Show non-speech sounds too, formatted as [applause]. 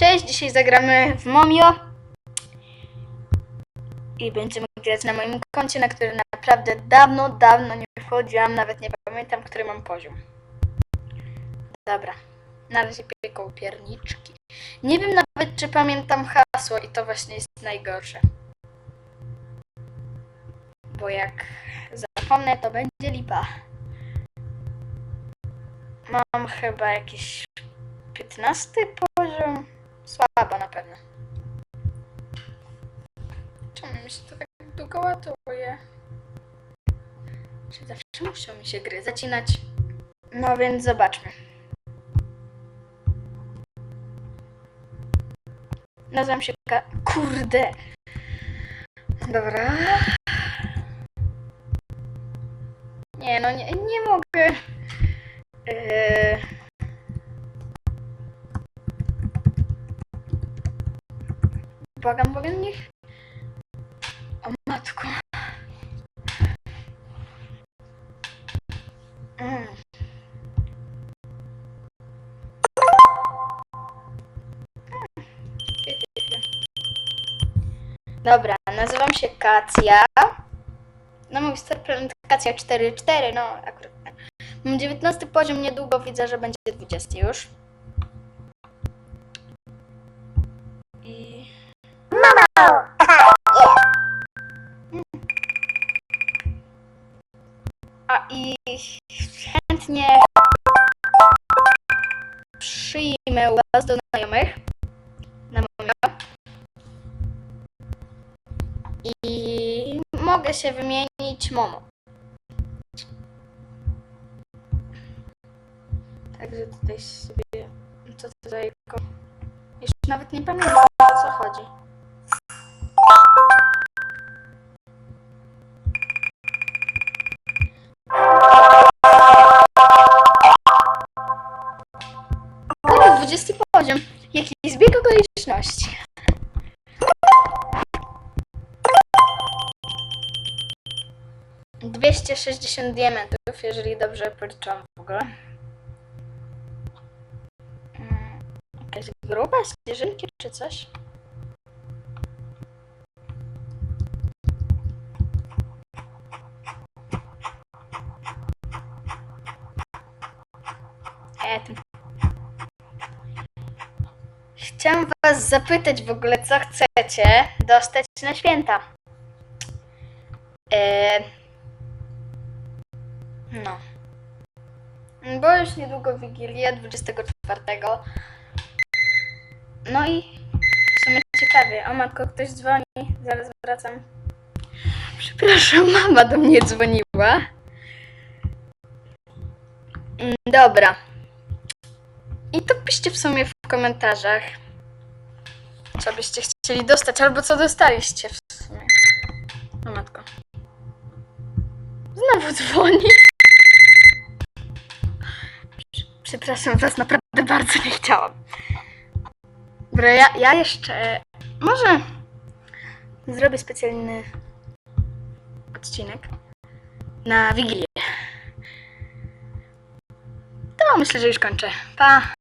Cześć, dzisiaj zagramy w Momio. I będziemy grać na moim koncie, na który naprawdę dawno, dawno nie wchodziłam. Nawet nie pamiętam, który mam poziom. Dobra. Na razie pieką pierniczki. Nie wiem nawet, czy pamiętam hasło i to właśnie jest najgorsze. Bo jak zapomnę, to będzie lipa. Mam chyba jakiś 15 poziom. Słaba na pewno. Czemu mi się to tak długo ładuje? Czy zawsze muszą mi się gry zacinać? No więc zobaczmy. Nazywam się Ka... Kurde! Dobra. Nie, no nie, nie mogę. Błagam, błagam, niech... O matko. Mm. Dobra, nazywam się Kacja. No mój starplan Kacja 4.4, no akurat. tak. Mam 19 poziom, niedługo widzę, że będzie 20 już. A i chętnie przyjmę was do znajomych na momio. I mogę się wymienić Momo. Także tutaj sobie co tutaj ko- już nawet nie pamiętam 20 poziom. Jaki zbieg okoliczności. Dwieście sześćdziesiąt diamentów, jeżeli dobrze policzyłam w ogóle. Mm, Jakaś gruba śnieżynki czy coś? Chciałam was zapytać w ogóle, co chcecie dostać na święta. Eee, no. Bo już niedługo Wigilia, 24. No i w sumie ciekawie. O matko, ktoś dzwoni. Zaraz wracam. Przepraszam, [laughs] mama do mnie dzwoniła. Mm, Dobra. I to piszcie w sumie w komentarzach, co byście chcieli dostać, albo co dostaliście w sumie. O matko. Znowu dzwoni. Przepraszam was, naprawdę bardzo nie chciałam. Dobra, ja, ja jeszcze... Może zrobię specjalny odcinek na Wigilię. To myślę, że już kończę. Pa!